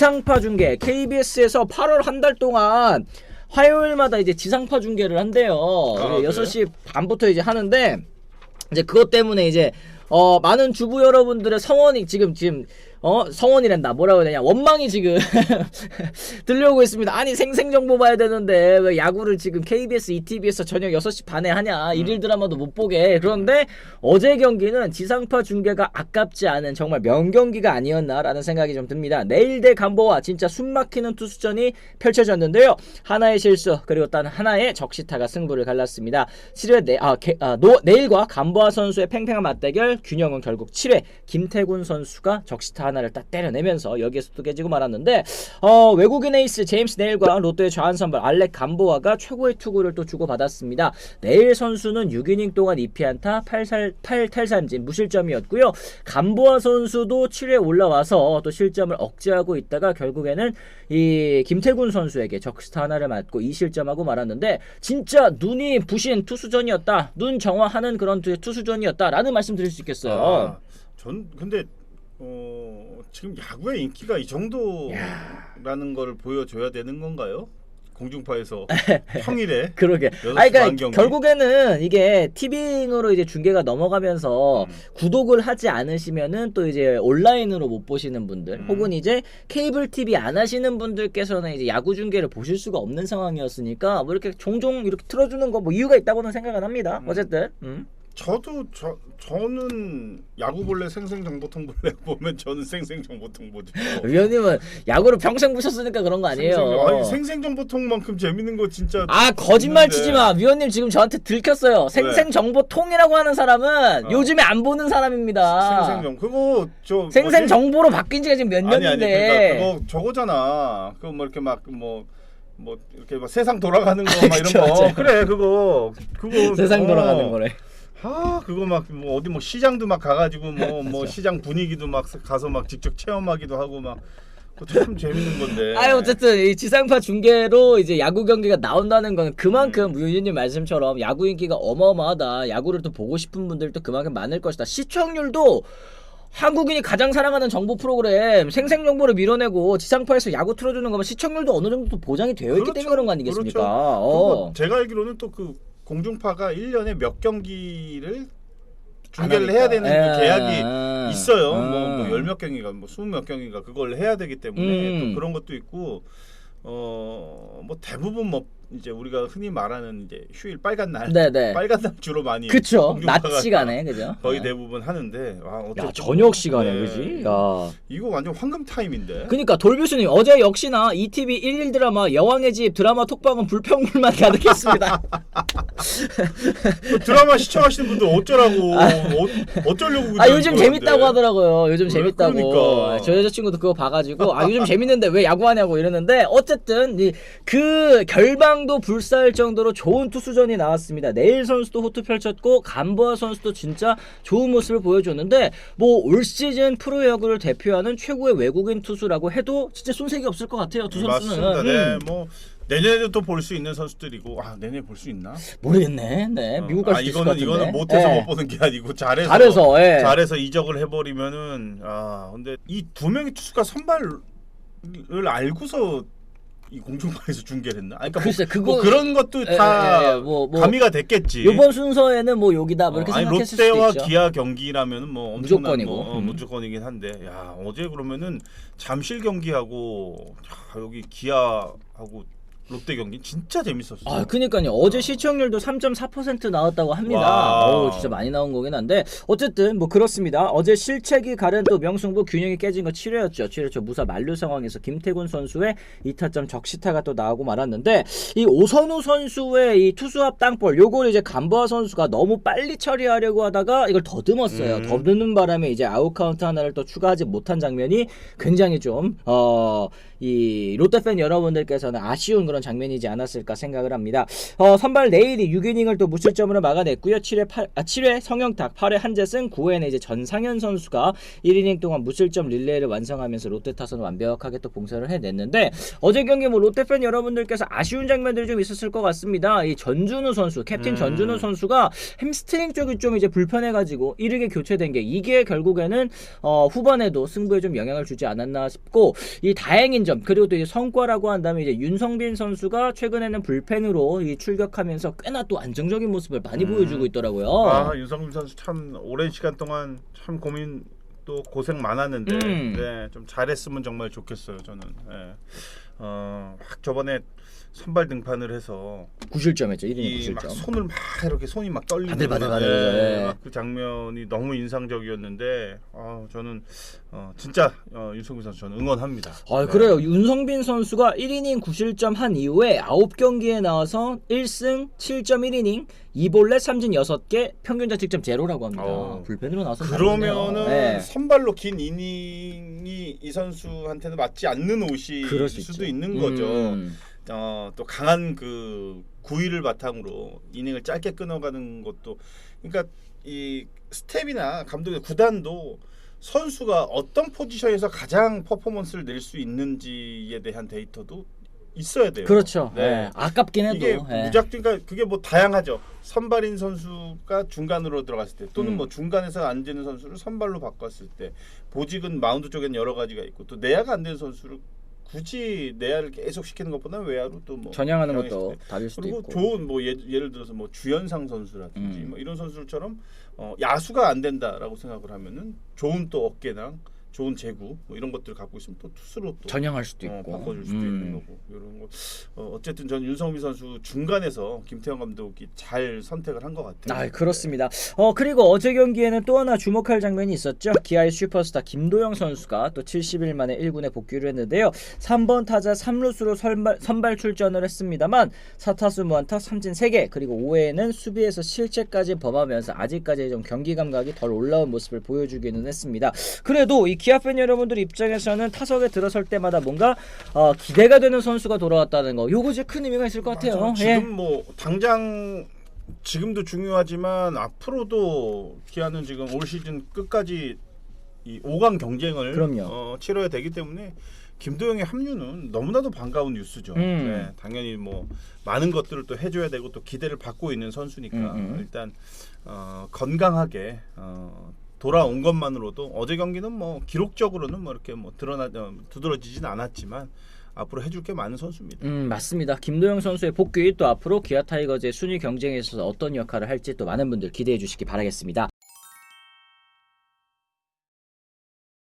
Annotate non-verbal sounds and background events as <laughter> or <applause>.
지상파 중계 KBS에서 8월 한 달 동안 화요일마다 이제 지상파 중계를 한대요. 아, 이제 6시 반부터 이제 하는데 이제 그것 때문에 이제 어 많은 주부 여러분들의 성원이 지금 지금 어? 성원이란다. 뭐라고 해야 되냐? 원망이 지금 <laughs> 들려오고 있습니다. 아니 생생 정보 봐야 되는데 왜 야구를 지금 KBS ETV에서 저녁 6시 반에 하냐? 일일 드라마도 못 보게. 그런데 어제 경기는 지상파 중계가 아깝지 않은 정말 명경기가 아니었나라는 생각이 좀 듭니다. 내일 대 간보와 진짜 숨막히는 투수전이 펼쳐졌는데요. 하나의 실수 그리고 단 하나의 적시타가 승부를 갈랐습니다. 7회 내, 아, 개- 아, 노, 내일과 간보아 선수의 팽팽한 맞대결. 균형은 결국 7회 김태군 선수가 적시타 하나를 딱 때려내면서 여기에서 또 깨지고 말았는데 어, 외국인 에이스 제임스 네일과 롯데의 좌한 선발 알렉 간보아가 최고의 투구를 또 주고받았습니다. 네일 선수는 6이닝 동안 2피안타 8살, 8탈삼진 무실점이었고요. 간보아 선수도 7회 올라와서 또 실점을 억제하고 있다가 결국에는 이 김태군 선수에게 적시타 하나를 맞고 2실점하고 말았는데 진짜 눈이 부신 투수전이었다. 눈 정화하는 그런 투- 투수전이었다라는 말씀 드릴 수 있겠어요. 아, 전 근데 어, 지금 야구의 인기가 이 정도라는 걸 보여줘야 되는 건가요? 공중파에서 <laughs> 평일에 <laughs> 그러게. 아, 시 그러니까? 결국에는 이게 티빙으로 이제 중계가 넘어가면서 음. 구독을 하지 않으시면은 또 이제 온라인으로 못 보시는 분들, 음. 혹은 이제 케이블 TV 안 하시는 분들께서는 이제 야구 중계를 보실 수가 없는 상황이었으니까 뭐 이렇게 종종 이렇게 틀어주는 거 뭐 이유가 있다고는 생각은 합니다. 음. 어쨌든. 음. 저도 저 저는 야구 볼래 생생 정보통 볼래 <laughs> 보면 저는 생생 정보통 보죠. 위원님은 야구를 평생 보셨으니까 그런 거 아니에요. 생생, 아니 생생 정보통만큼 재밌는 거 진짜. 아 거짓말 있는데. 치지 마 위원님 지금 저한테 들켰어요 생생 정보 통이라고 하는 사람은 어. 요즘에 안 보는 사람입니다 생생 정 그거 저 생생 뭐지? 정보로 바뀐 지가 지금 몇 아니 아니 년인데 그러니까 그거 저거잖아. 그거 뭐 이렇게 막 뭐 뭐 이렇게 막 세상 돌아가는 거 막 이런 <laughs> 거 맞아요. 그래 그거 그거 세상 어. 돌아가는 거래 아 그거 막 뭐 어디 뭐 시장도 막 가가지고 뭐 <laughs> 뭐 맞아. 시장 분위기도 막 가서 막 직접 체험하기도 하고 막 참 재밌는 건데. 아유 어쨌든 이 지상파 중계로 이제 야구 경기가 나온다는 건 그만큼 위원님 말씀처럼 야구 인기가 어마어마하다 야구를 또 보고 싶은 분들도 그만큼 많을 것이다 시청률도 한국인이 가장 사랑하는 정보 프로그램 생생 정보를 밀어내고 지상파에서 야구 틀어주는 거면 시청률도 어느 정도 또 보장이 되어 있기 그렇죠. 때문에 그런 거 아니겠습니까? 그렇죠. 어. 제가 알기로는 또그 공중파가 1년에 몇 경기를 중계를 안 해야. 되는 예. 그 계약이 있어요. 음. 뭐열몇 경기가 뭐 스무 몇 경기가 그걸 해야 되기 때문에 음. 또 그런 것도 있고 어 뭐 대부분 뭐 이제 우리가 흔히 말하는 이제 휴일 빨간 날 네네 빨간 날 주로 많이 그쵸 낮 시간에 그죠? 거의 네. 대부분 하는데 아, 어쨌든 야 저녁 시간에 네. 그지? 야 이거 완전 황금 타임인데. 그니까 돌교수님 어제 역시나 ETV 일일 드라마 여왕의 집 드라마 톡방은 불평불만 <laughs> 가득했습니다. 그 드라마 시청하시는 분들 어쩌라고 어, 어쩌려고 아 요즘. 재밌다고 하더라고요. 요즘 재밌다고. 그러니까. 저 여자친구도 그거 봐가지고 아 요즘 재밌는데 왜 야구하냐고 이러는데 어쨌든 이, 그 결방도 불사할 정도로 좋은 투수전이 나왔습니다. 내일 선수도 호투 펼쳤고 간보아 선수도 진짜 좋은 모습을 보여줬는데 뭐 올 시즌 프로야구를 대표하는 최고의 외국인 투수라고 해도 진짜 손색이 없을 것 같아요. 두 선수는. 맞습니다. 네, 음. 뭐 내년에도 또 볼 수 있는 선수들이고 아 내년에 볼 수 있나? 모르겠네. 네, 미국 갈 아, 있을 것 이거는 같은데. 이거는 못해서 예. 못 보는 게 아니고 잘해서 잘해서, 예. 잘해서 이적을 해버리면은 아 근데 이 두 명의 투수가 선발을 알고서 이 공중파에서 중계를 했나? 아니, 그러니까 글쎄, 뭐, 그거- 뭐 그런 것도 예, 다 예, 예, 뭐, 뭐 가미가 됐겠지. 이번 순서에는 뭐 여기다 뭐 이렇게 어, 아니 생각했을 롯데와 수도 있죠. 기아 경기라면은 뭐 엄청난 무조건이고. 뭐, 어, 음. 무조건이긴 한데 야 어제 그러면은 잠실 경기하고 야, 여기 기아하고 롯데 경기 진짜 재밌었어. 아, 그니까요. 어제 시청률도 3.4% 나왔다고 합니다. 와우. 어우, 진짜 많이 나온 거긴 한데 어쨌든 뭐 그렇습니다. 어제 실책이 가른 또 명승부 균형이 깨진 거 7회였죠. 7회 초 무사 만루 상황에서 김태군 선수의 2타점 적시타가 또 나오고 말았는데 이 오선우 선수의 이 투수합 땅볼 요걸 이제 간보아 선수가 너무 빨리 처리하려고 하다가 이걸 더듬었어요. 음. 더듬는 바람에 이제 아웃 카운트 하나를 또 추가하지 못한 장면이 굉장히 좀 어 이 롯데 팬 여러분들께서는 아쉬운 그런 그런 장면이지 않았을까 생각을 합니다. 어, 선발 내일이 6이닝을 또 무실점으로 막아냈고요. 7회 8, 아, 7회 성영탁, 8회 한재승, 9회는 이제 전상현 선수가 1이닝 동안 무실점 릴레이를 완성하면서 롯데 타선을 완벽하게 또 봉쇄를 해냈는데 어제 경기 뭐 롯데 팬 여러분들께서 아쉬운 장면들이 좀 있었을 것 같습니다. 이 전준우 선수, 캡틴 음. 전준우 선수가 햄스트링 쪽이 좀 이제 불편해가지고 이르게 교체된 게 이게 결국에는 어, 후반에도 승부에 좀 영향을 주지 않았나 싶고 이 다행인 점 그리고 또 이제 성과라고 한다면 이제 윤성빈 선수 가 최근에는 불펜으로 이 출격하면서 꽤나 또 안정적인 모습을 많이 음. 보여주고 있더라고요. 아 윤성민 선수 참 오랜 시간 동안 참 고민 또 고생 많았는데 음. 네, 좀 잘했으면 정말 좋겠어요 저는. 예. 어, 막 저번에 선발 등판을 해서 9실점 했죠. 1이닝 이막 9실점. 손을 막 이렇게 손이 막 떨리는 바들바들바들. 예. 막그 장면이 너무 인상적이었는데 아, 저는 어, 진짜 어, 윤성민 선수 저는 응원합니다. 아, 네. 그래요. 윤성빈 선수가 1이닝 9실점 한 이후에 9경기에 나와서 1승 7.1이닝 2볼넷 3진 6개 평균 자책점 제로라고 합니다. 어. 불펜으로 나와서 그러면은 네. 선발로 긴 이닝이 이 선수한테는 맞지 않는 옷이 그럴 수 수도 있죠. 있는 거죠. 음. 어, 또 강한 그 구위를 바탕으로 이닝을 짧게 끊어가는 것도 그러니까 이 스텝이나 감독의 구단도 선수가 어떤 포지션에서 가장 퍼포먼스를 낼 수 있는지에 대한 데이터도 있어야 돼요. 그렇죠. 네. 네. 아깝긴 해도. 이게 네. 무작정 그러니까 그게 뭐 다양하죠. 선발인 선수가 중간으로 들어갔을 때 또는 음. 뭐 중간에서 안 되는 선수를 선발로 바꿨을 때 보직은 마운드 쪽엔 여러 가지가 있고 또 내야가 안 되는 선수를 굳이 내야를 계속 시키는 것보다는 외야로 또뭐 전향하는 것도 답일 수도 그리고 있고. 좋은 뭐 예, 예를 들어서 뭐 주연상 선수라든지 음. 뭐 이런 선수들처럼 어, 야수가 안 된다라고 생각을 하면은 좋은 또 어깨나 좋은 제구 뭐 이런 것들 을 갖고 있으면 또 투수로 또 전향할 수도 어, 있고. 바꿔줄 수도 음. 있는 거고 이런 거 어, 어쨌든 전 윤성민 선수 중간에서 김태형 감독이 잘 선택을 한 것 같아요. 아 그렇습니다. 어 그리고 어제 경기에는 또 하나 주목할 장면이 있었죠. 기아의 슈퍼스타 김도영 선수가 또 70일 만에 1군에 복귀를 했는데요. 3번 타자 3루수로 선발, 선발 출전을 했습니다만 4타수 무안타 3진 3개 그리고 5회에는 수비에서 실책까지 범하면서 아직까지 좀 경기 감각이 덜 올라온 모습을 보여주기는 했습니다. 그래도 이 기아 팬 여러분들 입장에서는 타석에 들어설 때마다 뭔가 어, 기대가 되는 선수가 돌아왔다는 거 요거 이제 큰 의미가 있을 것 같아요. 맞아요. 예. 지금 뭐 당장 지금도 중요하지만 앞으로도 기아는 지금 올 시즌 끝까지 이 5강 경쟁을 그럼요. 어, 치러야 되기 때문에 김도영의 합류는 너무나도 반가운 뉴스죠. 음. 네, 당연히 뭐 많은 것들을 또 해줘야 되고 또 기대를 받고 있는 선수니까 음, 음. 일단 어, 건강하게 어, 돌아온 것만으로도 어제 경기는 뭐 기록적으로는 뭐 이렇게 뭐 드러나 어, 두드러지진 않았지만 앞으로 해줄 게 많은 선수입니다. 음 맞습니다. 김도영 선수의 복귀 또 앞으로 기아 타이거즈의 순위 경쟁에 있어서 어떤 역할을 할지 또 많은 분들 기대해 주시기 바라겠습니다.